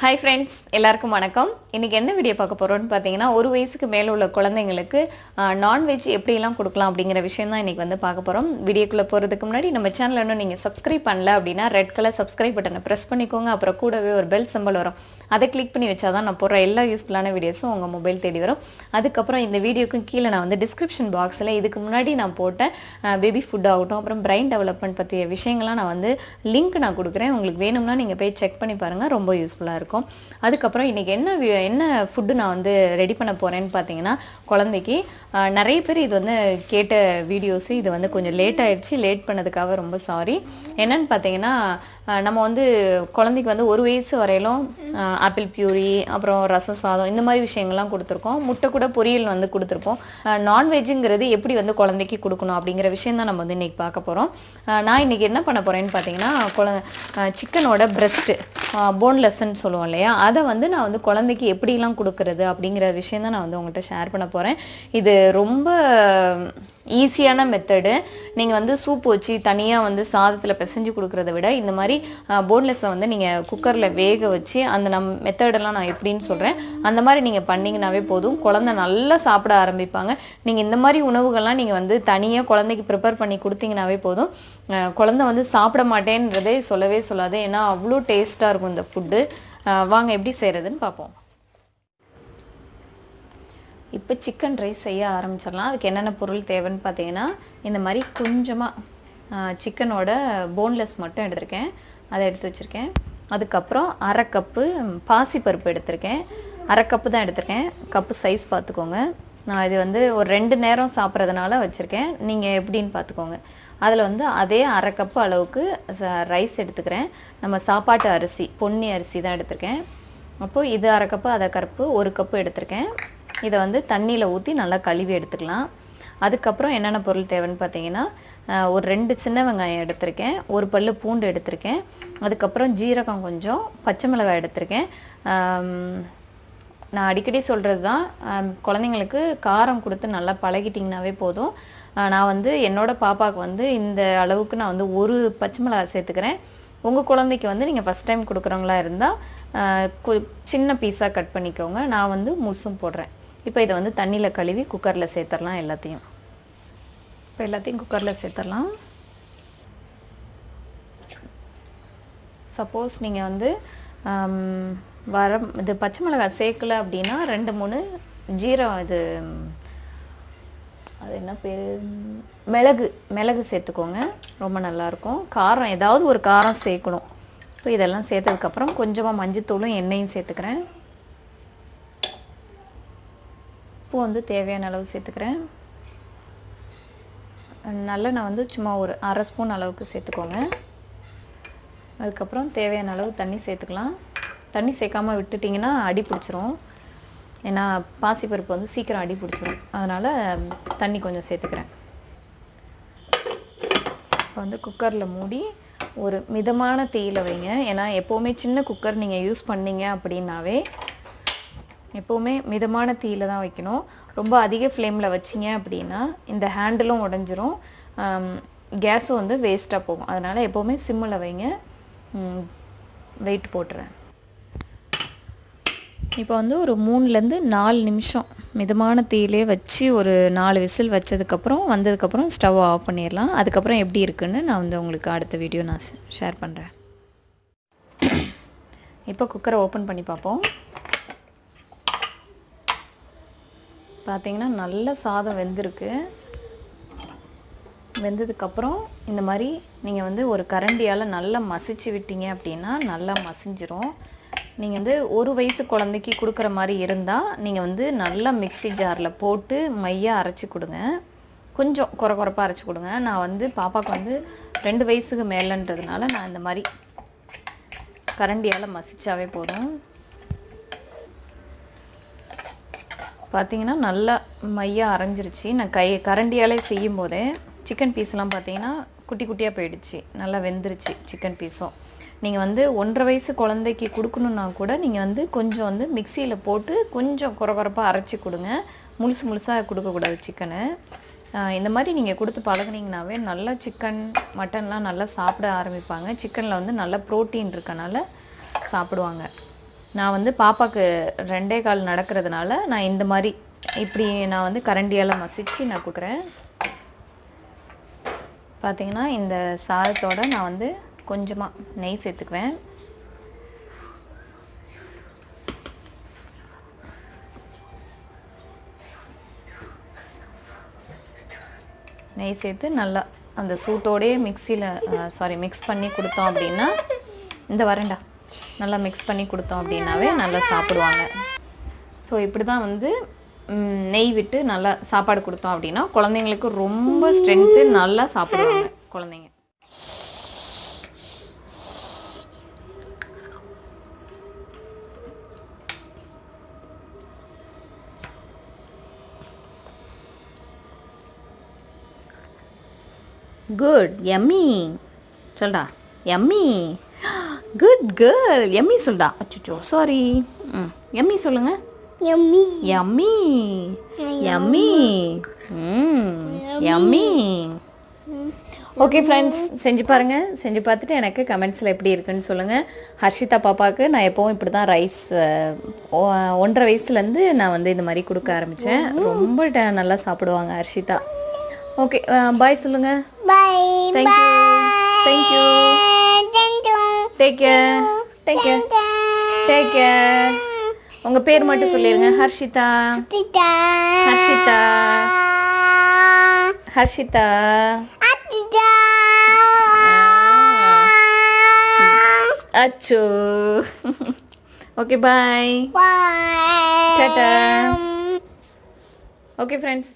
Hi friends எல்லாருக்கும் வணக்கம். இன்றைக்கி என்ன வீடியோ பார்க்க போகிறோன்னு பார்த்தீங்கன்னா ஒரு வயசுக்கு மேலே உள்ள குழந்தைங்களுக்கு நான்வெஜ் எப்படிலாம் கொடுக்கலாம் அப்படிங்கிற விஷயம் தான் இன்றைக்கி வந்து பார்க்க போகிறோம் வீடியோக்குள்ளே போகிறதுக்கு முன்னாடி நம்ம சேனல் இன்னும் நீங்கள் சப்ஸ்கிரைப் பண்ணல அப்படின்னா ரெட் கலர் சப்ஸ்கிரைப் பட்டனை ப்ரெஸ் பண்ணிக்கோங்க. அப்புறம் கூடவே ஒரு பெல் சிம்பல் வரும். அதை கிளிக் பண்ணி வச்சா தான் நான் போடுற எல்லா யூஸ்ஃபுல்லான வீடியோஸும் உங்கள் மொபைல் தேடி வரும். அதுக்கப்புறம் இந்த வீடியோக்கும் கீழே நான் வந்து டிஸ்கிரிப்ஷன் பாக்ஸில் இதுக்கு முன்னாடி நான் போட்ட பேபி ஃபுட் ஆகட்டும் அப்புறம் பிரைன் டெவலப்மெண்ட் பற்றிய விஷயங்கள்லாம் நான் வந்து லிங்க் நான் கொடுக்குறேன். உங்களுக்கு வேணும்னா நீங்கள் போய் செக் பண்ணி பாருங்கள் ரொம்ப யூஸ்ஃபுல்லாக இருக்கும். அதுக்கப்புறம் இன்றைக்கி என்ன என்ன ஃபுட்டு நான் வந்து ரெடி பண்ண போகிறேன்னு பார்த்தீங்கன்னா குழந்தைக்கு நிறைய பேர் இது வந்து கேட்ட வீடியோஸு இது வந்து கொஞ்சம் லேட் ஆயிடுச்சு லேட் பண்ணதுக்காக ரொம்ப சாரி என்னன்னு பார்த்தீங்கன்னா நம்ம வந்து குழந்தைக்கு வந்து ஒரு வயசு வரையிலும் ஆப்பிள் பியூரி அப்புறம் ரச சாதம் இந்த மாதிரி விஷயங்கள்லாம் கொடுத்துருக்கோம். முட்டை கூட பொரியல் வந்து கொடுத்துருப்போம். நான்வெஜ்ஜுங்கிறது எப்படி வந்து குழந்தைக்கு கொடுக்கணும் அப்படிங்கிற விஷயம் தான் நம்ம வந்து இன்றைக்கி பார்க்க போகிறோம் நான் இன்றைக்கி என்ன பண்ண போகிறேன்னு பார்த்தீங்கன்னா குழ சிக்கனோட பிரெஸ்ட்டு போன்லெஸ்ன்னு சொல்லுவோம். இல்லையா? அதை வந்து நான் வந்து குழந்தைக்கு எப்படிலாம் கொடுக்கறது அப்படிங்கிற விஷயம் தான் நான் வந்து உங்கள்கிட்ட ஷேர் பண்ண போகிறேன் இது ரொம்ப ஈஸியான மெத்தடு நீங்கள் வந்து சூப் வச்சு தனியாக வந்து சாதத்தில் பிசைஞ்சு கொடுக்குறத விட இந்த மாதிரி போன்லெஸ்ஸை வந்து நீங்கள் குக்கரில் வேக வச்சு அந்த நம் மெத்தடெல்லாம் நான் எப்படின்னு சொல்கிறேன் அந்த மாதிரி நீங்கள் பண்ணிங்கனாவே போதும். குழந்தை நல்லா சாப்பிட ஆரம்பிப்பாங்க. நீங்கள் இந்த மாதிரி உணவுகள்லாம் நீங்கள் வந்து தனியாக குழந்தைக்கு ப்ரிப்பேர் பண்ணி கொடுத்தீங்கனாவே போதும். குழந்த குழந்தை வந்து சாப்பிட மாட்டேன்றதே சொல்லவே சொல்லாது. ஏன்னா அவ்வளோ டேஸ்ட்டாக இருக்கும் இந்த ஃபுட்டு வாங்க எப்படி செய்கிறதுன்னு பார்ப்போம். இப்போ சிக்கன் ரைஸ் செய்ய ஆரம்பிச்சிடலாம். அதுக்கு என்னென்ன பொருள் தேவைன்னு பார்த்தீங்கன்னா இந்த மாதிரி கொஞ்சமாக சிக்கனோட போன்லெஸ் மட்டும் எடுத்திருக்கேன். அதை எடுத்து வச்சுருக்கேன். அதுக்கப்புறம் அரை கப்பு பாசிப்பருப்பு எடுத்திருக்கேன். அரை கப்பு தான் எடுத்திருக்கேன். கப்பு சைஸ் பார்த்துக்கோங்க. நான் இது வந்து ஒரு ரெண்டு நேரம் சாப்பிட்றதுனால வச்சுருக்கேன். நீங்கள் எப்படின்னு பார்த்துக்கோங்க. அதில் வந்து அதே அரை கப்பு அளவுக்கு ரைஸ் எடுத்துக்கிறேன். நம்ம சாப்பாட்டு அரிசி பொன்னி அரிசி தான் எடுத்திருக்கேன். அப்போது இது அரை கப்பு அதை கருப்பு ஒரு கப்பு எடுத்திருக்கேன். இதை வந்து தண்ணியில் ஊற்றி நல்லா கழுவி எடுத்துக்கலாம். அதுக்கப்புறம் என்னென்ன பொருள் தேவைன்னு பார்த்தீங்கன்னா ஒரு ரெண்டு சின்ன வெங்காயம் எடுத்திருக்கேன் ஒரு பல்லு பூண்டு எடுத்திருக்கேன் அதுக்கப்புறம் ஜீரகம் கொஞ்சம் பச்சை மிளகாய் எடுத்திருக்கேன். நான் அடிக்கடி சொல்கிறது தான் குழந்தைங்களுக்கு காரம் கொடுத்து நல்லா பழகிட்டிங்கனாவே போதும். நான் வந்து என்னோடய பாப்பாவுக்கு வந்து இந்த அளவுக்கு நான் வந்து ஒரு பச்சை மிளகாய் சேர்த்துக்கிறேன். உங்கள் குழந்தைக்கு வந்து நீங்கள் ஃபஸ்ட் டைம் கொடுக்குறவங்களா இருந்தால் சின்ன பீஸாக கட் பண்ணிக்கோங்க. நான் வந்து முசும் போடுறேன். இப்போ இதை வந்து தண்ணியில் கழுவி குக்கரில் சேர்த்துடலாம் எல்லாத்தையும். இப்போ எல்லாத்தையும் குக்கரில் சேர்த்துடலாம். சப்போஸ் நீங்கள் வந்து வரம் வர இது பச்சை மிளகாய் சேர்க்கல அப்படின்னா ரெண்டு மூணு ஜீரம் இது அது என்ன பேர்? மிளகு மிளகு சேர்த்துக்கோங்க. ரொம்ப நல்லாயிருக்கும். காரம் ஏதாவது ஒரு காரம் சேர்க்கணும். இப்போ இதெல்லாம் சேர்த்ததுக்கப்புறம் கொஞ்சமாக மஞ்சத்தூளும் எண்ணெயும் சேர்த்துக்கிறேன். உப்பு வந்து தேவையான அளவு சேர்த்துக்கிறேன். நல்லெண்ணெய் வந்து சும்மா ஒரு அரை ஸ்பூன் அளவுக்கு சேர்த்துக்கோங்க. அதுக்கப்புறம் தேவையான அளவு தண்ணி சேர்த்துக்கலாம். தண்ணி சேர்க்காம விட்டுட்டிங்கன்னா அடி பிடிச்சிரும். ஏன்னா பாசிப்பருப்பு வந்து சீக்கிரம் அடி பிடிச்சிரும். அதனால் தண்ணி கொஞ்சம் சேர்த்துக்கிறேன். இப்போ வந்து குக்கரில் மூடி ஒரு மிதமான தீயில வைங்க. ஏன்னா எப்போவுமே சின்ன குக்கர் நீங்கள் யூஸ் பண்ணீங்க அப்படின்னாவே எப்போவுமே மிதமான தீயில தான் வைக்கணும். ரொம்ப அதிக ஃப்ளேமில் வச்சிங்க அப்படின்னா இந்த ஹேண்டிலும் உடஞ்சிரும். கேஸும் வந்து வேஸ்ட்டாக போகும். அதனால் எப்போவுமே சிம்மில் வைங்க. வெயிட் போட்டுறேன். இப்போ வந்து ஒரு மூணுலேருந்து நாலு நிமிஷம் மிதமான தீயிலே வச்சு ஒரு நாலு விசில் வச்சதுக்கப்புறம் வந்ததுக்கப்புறம் ஸ்டவ் ஆஃப் பண்ணிடலாம். அதுக்கப்புறம் எப்படி இருக்குன்னு நான் வந்து உங்களுக்கு அடுத்த வீடியோ நான் ஷேர் பண்ணுறேன் இப்போ குக்கரை ஓப்பன் பண்ணி பார்ப்போம். பார்த்தீங்கன்னா நல்ல சாதம் வெந்திருக்கு. வெந்ததுக்கப்புறம் இந்த மாதிரி நீங்கள் வந்து ஒரு கரண்டியால் நல்லா மசிச்சு விட்டீங்க அப்படின்னா நல்லா மசிஞ்சிரும். நீங்கள் வந்து ஒரு வயசு குழந்தைக்கு கொடுக்குற மாதிரி இருந்தால் நீங்கள் வந்து நல்லா மிக்ஸி ஜாரில் போட்டு மையாக அரைச்சி கொடுங்க. கொஞ்சம் குறை குறைப்பாக அரைச்சி கொடுங்க. நான் வந்து பாப்பாவுக்கு வந்து ரெண்டு வயசுக்கு மேலேன்றதுனால நான் இந்த மாதிரி கரண்டியால் மசிச்சாவே போதும். பார்த்தீங்கன்னா நல்லா மையாக அரைஞ்சிருச்சு. நான் கை கரண்டியாலே செய்யும் போதே சிக்கன் பீஸ்லாம் பார்த்தீங்கன்னா குட்டி குட்டியாக போயிடுச்சு. நல்லா வெந்துருச்சு சிக்கன் பீஸும் நீங்கள் வந்து ஒன்றரை வயசு குழந்தைக்கு கொடுக்கணுன்னா கூட நீங்கள் வந்து கொஞ்சம் வந்து மிக்சியில் போட்டு கொஞ்சம் குறகுறப்பாக அரைச்சி கொடுங்க. முழுசு முழுசாக கொடுக்கக்கூடாது சிக்கனு இந்த மாதிரி நீங்கள் கொடுத்து பழகுனீங்கனாவே நல்லா சிக்கன் மட்டன்லாம் நல்லா சாப்பிட ஆரம்பிப்பாங்க. சிக்கனில் வந்து நல்லா ப்ரோட்டீன் இருக்கனால சாப்பிடுவாங்க. நான் வந்து பாப்பாக்கு ரெண்டே கால் நடக்கிறதுனால நான் இந்த மாதிரி இப்படி நான் வந்து கரண்டியால் மசிச்சு நான் கொடுக்குறேன். பார்த்தீங்கன்னா இந்த சாதத்தோட நான் வந்து கொஞ்சமாக நெய் சேர்த்துக்குவேன். நெய் சேர்த்து நல்லா அந்த சூட்டோடயே மிக்சியில் சாரி மிக்ஸ் பண்ணி கொடுத்தோம் அப்படின்னா இந்த வரண்டா. நல்லா மிக்ஸ் பண்ணி கொடுத்தோம் அப்படின்னாவே நல்லா சாப்பிடுவாங்க. ஸோ இப்படி தான் வந்து நெய் விட்டு நல்லா சாப்பாடு கொடுத்தோம் அப்படின்னா குழந்தைங்களுக்கு ரொம்ப ஸ்ட்ரென்த்து நல்லா சாப்பிடுவாங்க குழந்தைங்க. குட் எம்மி சொல்டா எம்மி குட் கேர்ள் எம்மி சொல்டா அச்சோ சாரி ம் எம்மி சொல்லுங்க. Yummy. யம்மி யம்மி ம் யம்மி ஓகே ஃப்ரெண்ட்ஸ் செஞ்சு பாருங்க. செஞ்சு பார்த்துட்டு எனக்கு கமெண்ட்ஸில் எப்படி இருக்குன்னு சொல்லுங்கள் ஹர்ஷிதா பாப்பாவுக்கு நான் எப்போவும் இப்படி தான் ரைஸ் ஒன்றரை வயசுலேருந்து நான் வந்து இந்த மாதிரி கொடுக்க ஆரம்பித்தேன் ரொம்ப நல்லா சாப்பிடுவாங்க ஹர்ஷிதா. ஓகே பாய் சொல்லுங்க. Bye. Thank you. Take care take care take care உங்கள் பேர் மட்டும் சொல்லிடுங்க ஹர்ஷிதா. Tita. ஹர்ஷிதா. ஹர்ஷிதா. Tita. அச்சோ. Okay bye Bye. டாடா ஓகே ஃப்ரெண்ட்ஸ்